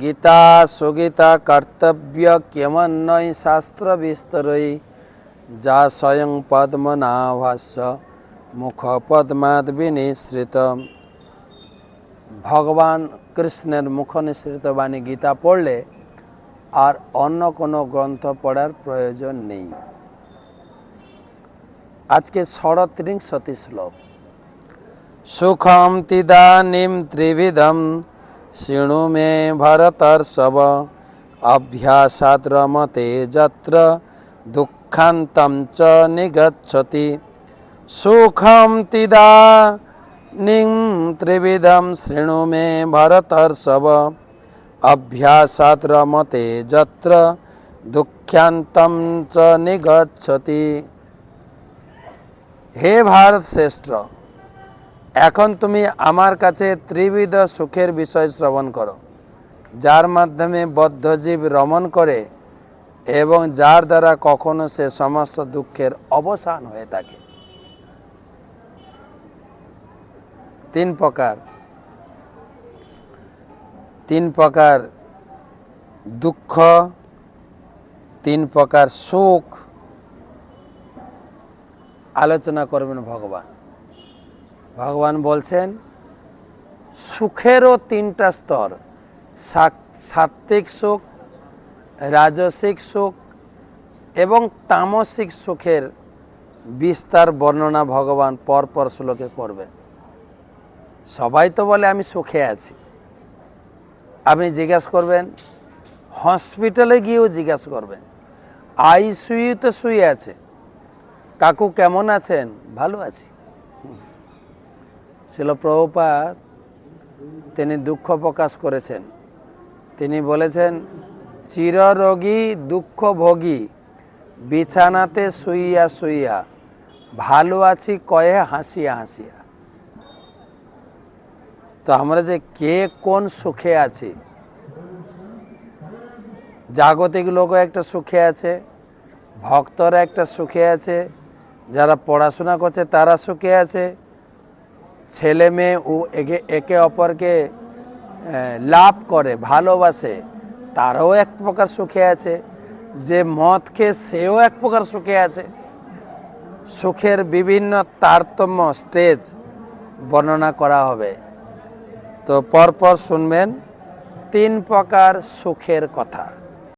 গীতা সুগীতা কর্তব্য কেমন্নয় শাস্ত্র বিস্তরই যা স্বয়ং পদ্মনাভাস্য মুখ পদ্মাদ বিনিশ্রিত ভগবান কৃষ্ণের মুখ নিঃসৃত বাণী গীতা পড়লে আর অন্য কোনো গ্রন্থ পড়ার প্রয়োজন নেই। আজকে ষড়ত্রিংশতি শ্লোক। সুখম তিদানিম ত্রিবিধম শৃণু মে ভরতর্ষব অভ্যাসাদ রমতে যত্র দুঃখান্তম চ নিগচ্ছতি সুখম তিদানিম ত্রিবিধম শৃণু মে ভরতর্ষব অভ্যাসাদ রমতে যত্র দুঃখান্তম চ নিগচ্ছতি হে ভারত শ্রেষ্ঠ এখন তুমি আমার কাছে ত্রিবিধ সুখের বিষয় শ্রবণ করো, যার মাধ্যমে বদ্ধজীব রমণ করে এবং যার দ্বারা কখনো সে সমস্ত দুঃখের অবসান হয়ে থাকে। তিন প্রকার তিন প্রকার দুঃখ, তিন প্রকার সুখ আলোচনা করবেন ভগবান। ভগবান বলছেন, সুখেরও তিনটা স্তর সাত্ত্বিক সুখ, রাজসিক সুখ এবং তামসিক সুখের বিস্তার বর্ণনা ভগবান পরপর শ্লোকে করবেন সবাই তো বলে, আমি সুখে আছি। আপনি জিজ্ঞাসা করবেন, হসপিটালে গিয়েও জিজ্ঞাসা করবেন, আই আইসিইউতে শুয়ে আছে? কাকু কেমন আছেন? ভালো আছি। ছিল প্রভুপাত, তিনি দুঃখ প্রকাশ করেছেন। তিনি বলেছেন, চিররোগী দুঃখভোগী, বিছানাতে শুইয়া শুইয়া, ভালো আছি কয়ে হাসিয়া হাসিয়া। তো আমরা যে কে কোন সুখে আছি? জাগতিক লোকও একটা সুখে আছে, ভক্তরা একটা সুখে আছে, যারা পড়াশোনা করছে তারা সুখে আছে ছেলে মেয়ে ও একে একে অপরকে লাভ করে, ভালোবাসে, তারাও এক প্রকার সুখে আছে। যে মদ খেয়ে সেও এক প্রকার সুখে আছে। সুখের বিভিন্ন তারতম্য স্টেজ বর্ণনা করা হবে। তো পরপর শুনবেন তিন প্রকার সুখের কথা।